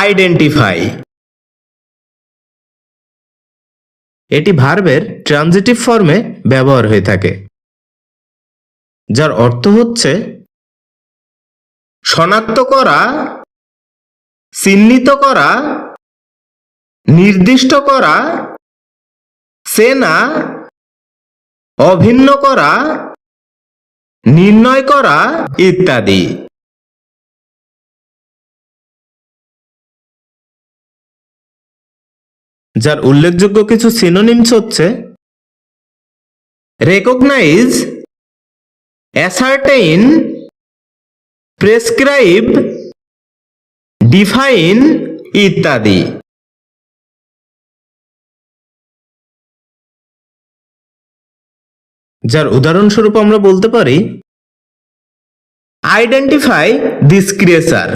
Identify এটি ভার্বের transitive ফর্মে ব্যবহার হয়ে থাকে, যার অর্থ হচ্ছে শনাক্ত করা, চিহ্নিত করা, নির্দিষ্ট করা সেনা অভিন্ন করা, নির্ণয় করা ইত্যাদি। যার উল্লেখযোগ্য কিছু সিনোনিমস হচ্ছে রেকগনাইজ অ্যাসার্টেইন প্রেসক্রাইব ডিফাইন ইত্যাদি। যার উদাহরণস্বরূপ আমরা বলতে পারি আইডেন্টিফাই দিস ক্রিয়েচার